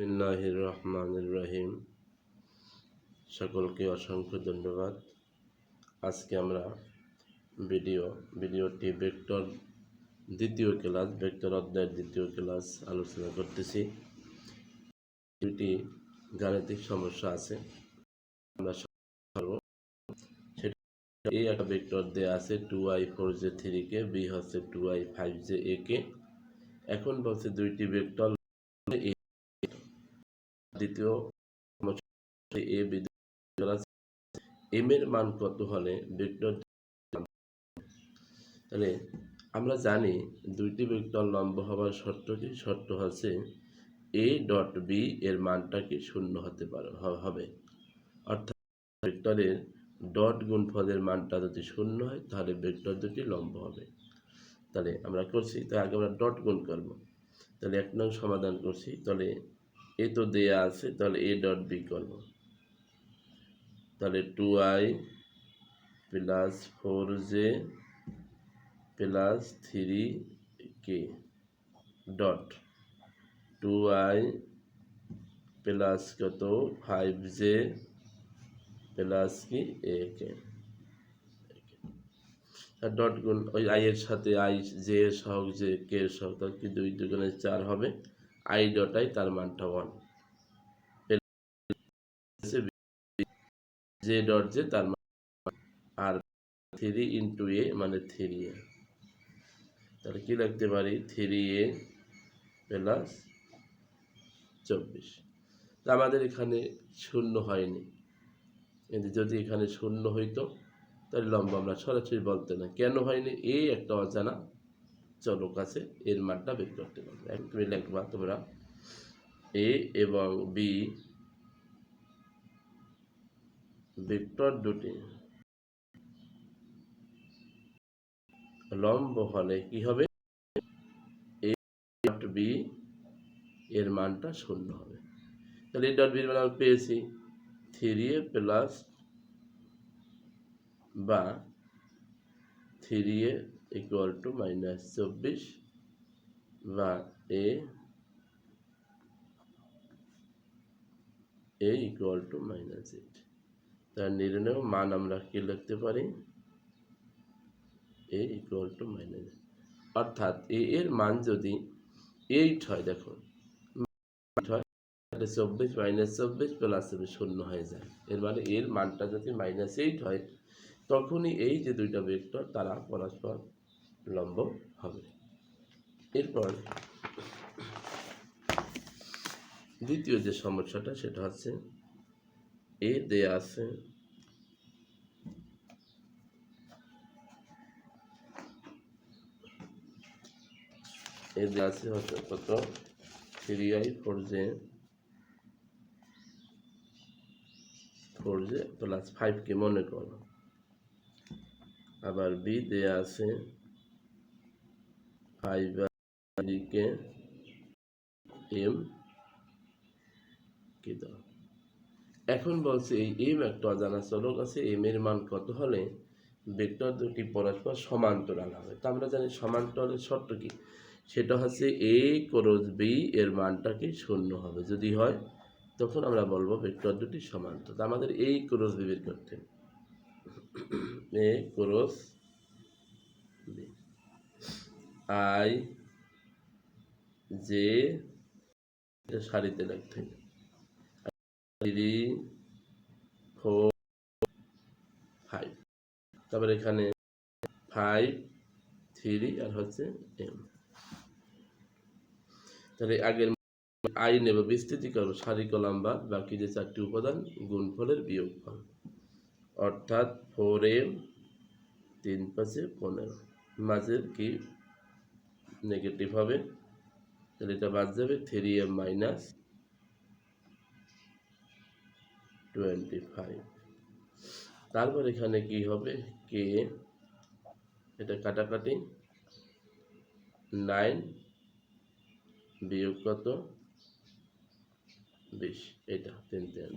বিসমিল্লাহির রহমানির রহিম সকলকে অসংখ্য ধন্যবাদ। আজকে আমরা ভিডিও, ভিডিওটি ভেক্টর দ্বিতীয় ক্লাস, ভেক্টর অধ্যায়ের দ্বিতীয় ক্লাস আলোচনা করতেছি। দুটি গাণিতিক সমস্যা আছে। আমরা এই একটা ভেক্টর দেওয়া আছে two I four J three K B হচ্ছে two I five J A K এখন বলছে দুইটি ভেক্টর দ্বিতীয় এ এম এর মান কত হলে ভেক্টর তাহলে আমরা জানি দুইটি ভেক্টর লম্ব হওয়ার শর্ত কি? শর্ত হচ্ছে এ ডট বি এর মানটা কি শূন্য হতে পারে হবে। অর্থাৎ ভেক্টরের ডট গুণফলের মানটা যদি শূন্য হয়, তাহলে ভেক্টর দুটি লম্ব হবে। তাহলে আমরা করছি তাই আগে আমরা ডট গুণ করব। তাহলে এক নং সমাধান করছি, তাহলে এ তো দেয়া আছে, তাহলে এ ডট বি করব। তাহলে two I plus four J plus three K dot two I plus কত? ফাইভ জে প্লাস কি? এ কে আর ডট গুণ ওই এর সাথে আই জে এর সহগ জে কে এর তাহলে কি দুই দুগুণে চার হবে? আই ডট আই তার মানটা ওয়ান জে ডট জে তার আর থ্রি ইন্টু এ মানে থ্রি এ। তাহলে কি লিখতে পারি? থ্রি এ প্লাস চব্বিশ। তা আমাদের এখানে শূন্য হয়নি। কিন্তু যদি এখানে শূন্য হইতো, তাহলে লম্বা আমরা সরাসরি বলতে না। কেন হয়নি? এই একটা অজানা চলক আছে, এর মানটা বের করতে পারবে। তুমি লিখবা তোমরা, এ এবং বি ভেক্টর দুটি লম্ব হলে কি হবে? এ ডট বি এর মানটা শূন্য হবে। তাহলে এ ডট বির মান আমরা পেয়েছি। থ্রি এ প্লাস বা three A equal to minus চব্বিশ বা A A equal to minus eight তার নির্ণয় মান আমরা কি লিখতে পারি? এ ইকুয়াল টু মাইনাস অর্থাৎ এ এর মান যদি এইট হয়, দেখো তাহলে চব্বিশ মাইনাস চব্বিশ প্লাস চব্বিশ শূন্য হয়ে যায়। এর মানে এর মানটা যদি মাইনাস এইট হয়, তখনই এই যে দুইটা ভেক্টর তারা পরস্পর লম্ব হবে। এরপর দ্বিতীয় যে সমস্যাটা, সেটা হচ্ছে এ দেয়া আছে। এ দেয়া আছে হচ্ছে কত three I four J. Four J plus five K মনে করো। আবার বি দেয়া আছে। Five K. এম। কি দাও। এখন বলছে, এই এম একটা অজানা চলক আছে এম এর মান কত হলে ভেক্টর দুটি পরস্পর সমান্তরাল হবে? তা আমরা জানি সমান্তরালের শর্ত কি? সেটা হচ্ছে এ ক্রস বি এর মানটা কি শূন্য হবে? যদি হয়, তখন আমরা বলব ভেক্টর দুটি সমান্তরাল। তা আমাদের এই ক্রস বি বের করতে। এ ক্রস বি আই এটা সারিতে লিখতে হবে। Three four, five. তারপরে এখানে ফাইভ, থ্রি, আর হচ্ছে এম। তাহলে আগের আই নেব বিস্তৃতি করব সারি কলাম বা বাকি যে চারটি উপাদান, গুণফলের বিয়োগফল। অর্থাৎ ফোর এম, তিন পাঁচে পনেরো। মাঝের কি নেগেটিভ হবে? তাহলে এটা বাদ যাবে, three M minus twenty five তারপর এখানে কি হবে? কে এটা কাটাকাটি। নাইন বিয়োগ কত? বিশ। এটা, তিন তিন।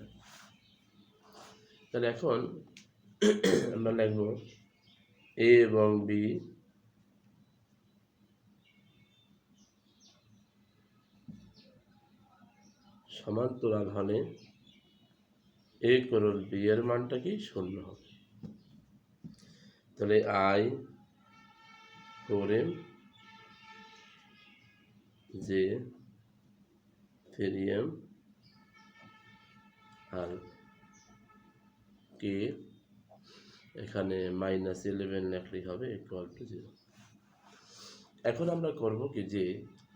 তাহলে এখন আমরা লিখব এ এবং বি সমান্তরাল হলে এ করল বি এর মানটা কি? শূন্য হবে। তাহলে I four M J three R K এখানে মাইনাস ইলেভেন লেখলেই হবে ইকুয়াল টু জিরো এখন আমরা করব কি যে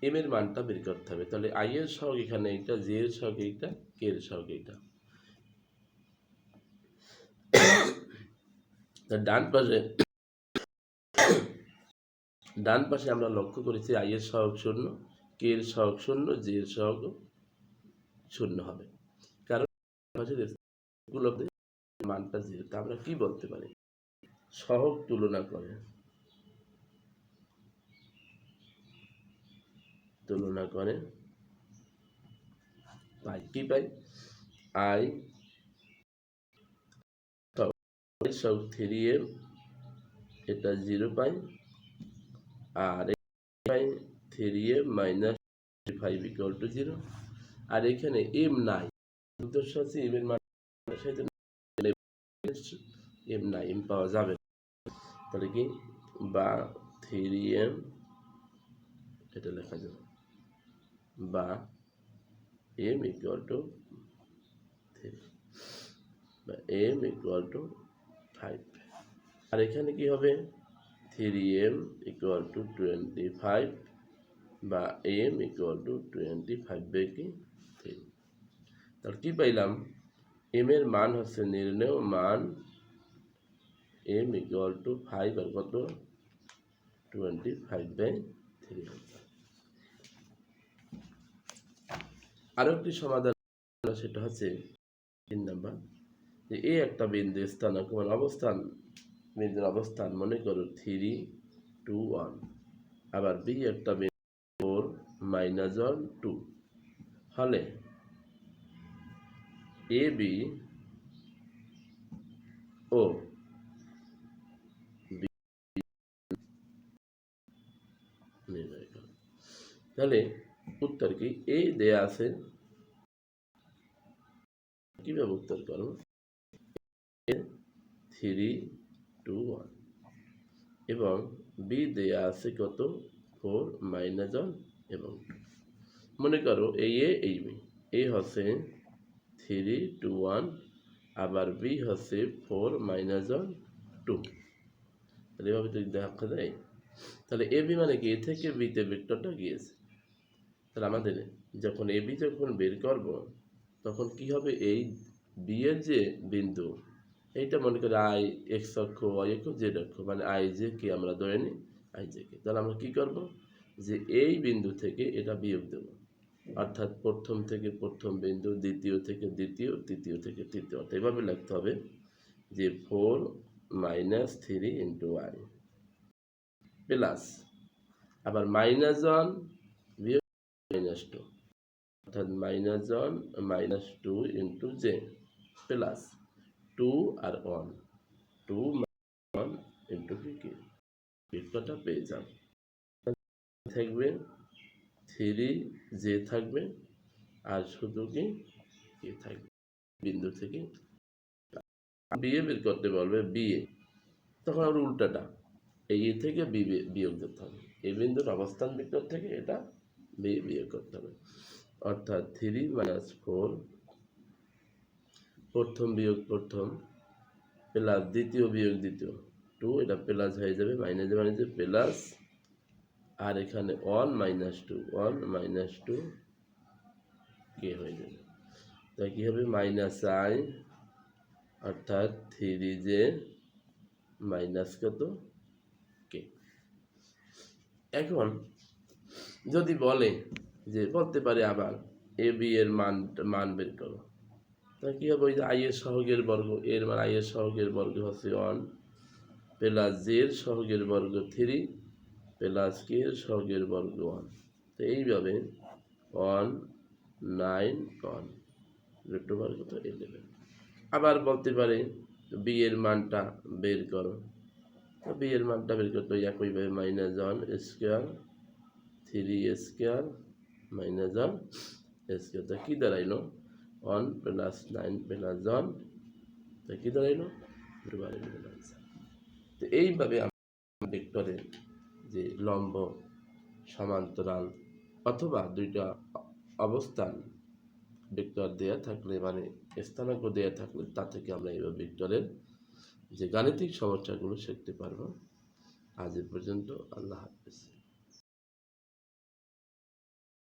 এম এর মানটা বের করতে হবে। তাহলে আই এর সহগ এখানে এইটা জে এর সহগ এইটা কে এর সহগ এইটা। তা ডান পাশে ডান পাশে আমরা লক্ষ্য করেছি আই এর সহগ শূন্য কে এর সহগ শূন্য জে এর সহগ শূন্য হবে। কারণ মানটা জিরো তা আমরা কি বলতে পারি? সহগ তুলনা করে তুলনা করে পাই। কি পাই? আই সব থ্রি এম এটা জিরো পাই আর পাই three M minus five equal to zero. আর এখানে এম নাই। উদ্দেশ্য আছে এম এর মান এম নাই এম পাওয়া যাবে তাহলে কি? বা থ্রি এম এটা লেখা যাবে। বা এম ইকুয়াল টু থ্রি বা এম ইকুয়াল টু ফাইভ আর এখানে কি হবে? Three M equal to twenty five বা M equal to twenty five by কি থ্রি তাহলে কী পাইলাম? এম এর মান হচ্ছে নির্ণয় মান এম ইকুয়াল টু ফাইভ আর কত? টোয়েন্টি ফাইভ বাই থ্রি আরও একটি সমাধান সেটা হচ্ছে তিন নাম্বার। যে এ একটা বিন্দু স্থান মানে অবস্থান, বিন্দুর অবস্থান মনে করো থ্রি টু ওয়ান আবার বি একটা বিন্দু ফোর মাইনাস ওয়ান টু হলে এ বি ও তাহলে উত্তর কি? এই দেয়া আছে। কীভাবে উত্তর করো থ্রি টু ওয়ান এবং বি দেয়া আছে কত? ফোর মাইনাস ওয়ান এবং মনে করো এই এ এই বি এ হচ্ছে থ্রি টু ওয়ান আবার বি হচ্ছে ফোর মাইনাস ওয়ান টু তাহলে এভাবে যদি দেখা যায়, তাহলে এ বি মানে কি? এ থেকে বিতে ভেক্টরটা গিয়েছে। তাহলে আমাদের যখন এ বি যখন বের করব, তখন কি হবে? এই বি এর যে বিন্দু এইটা মনে করি আই এক্স অক্ষ ওয়াই অক্ষ জেড অক্ষ মানে আই জে কে আমরা ধরে নিই, আই জে কে তাহলে আমরা কি করব? যে এই বিন্দু থেকে এটা বিয়োগ দেব। অর্থাৎ প্রথম থেকে প্রথম বিন্দু, দ্বিতীয় থেকে দ্বিতীয়, তৃতীয় থেকে তৃতীয়। অর্থাৎ এভাবে লিখতে হবে যে four minus three into Y plus আবার মাইনাস ওয়ান বিয়োগ মাইনাস টু অর্থাৎ minus one minus two into J plus two আর ওয়ান টু ওয়ান ইন্টু কি কি পেয়ে যান থাকবে থ্রি জে থাকবে আর শুধু কি থাকবে। বিন্দু থেকে বিয়ে বের করতে বলবে বিয়ে তখন আবার উল্টাটা। এই এ থেকে বি বিয়োগ করতে হবে। এই বিন্দুর অবস্থান বিক্রম থেকে এটা বি বিয়োগ করতে হবে। অর্থাৎ থ্রি মাইনাস ফোর প্রথম বিয়োগ প্রথম, প্লাস দ্বিতীয় বিয়োগ দ্বিতীয়। টু এটা প্লাস হয়ে যাবে মাইনাস মাইনাস প্লাস, আর এখানে one minus two one minus two K হয়ে যাবে। তাই কী হবে? মাইনাস আই অর্থাৎ থ্রি জে মাইনাস কত? কে এখন যদি বলে যে বলতে পারে আবার এ বি এর মান মান বের করো। তা কী হবে? ওই যে আই এর সহগের বর্গ, এর মানে আই এর সহগের বর্গ হচ্ছে ওয়ান প্লাস জের সহগের বর্গ থ্রি প্লাস কে এর সহগের বর্গ ওয়ান তো এইভাবে one nine one root over কত ইলেভেন আবার বলতে পারে বি এর মানটা বের করো। তো বি এর মানটা বের করতে একইভাবে minus one square three square minus one square তা কী দাঁড়াইলো? One plus nine plus one, তা কী দাঁড়াইলো? তো এইভাবে আমরা ভেক্টরের যে লম্ব, সমান্তরাল অথবা দুইটা অবস্থান ভেক্টর দেয়া থাকলে মানে স্থানাঙ্ক দেয়া থাকলে তা থেকে আমরা এইভাবে ভেক্টরের যে গাণিতিক সমস্যাগুলো শিখতে পারব। আজ পর্যন্ত আল্লাহ হাফিজ।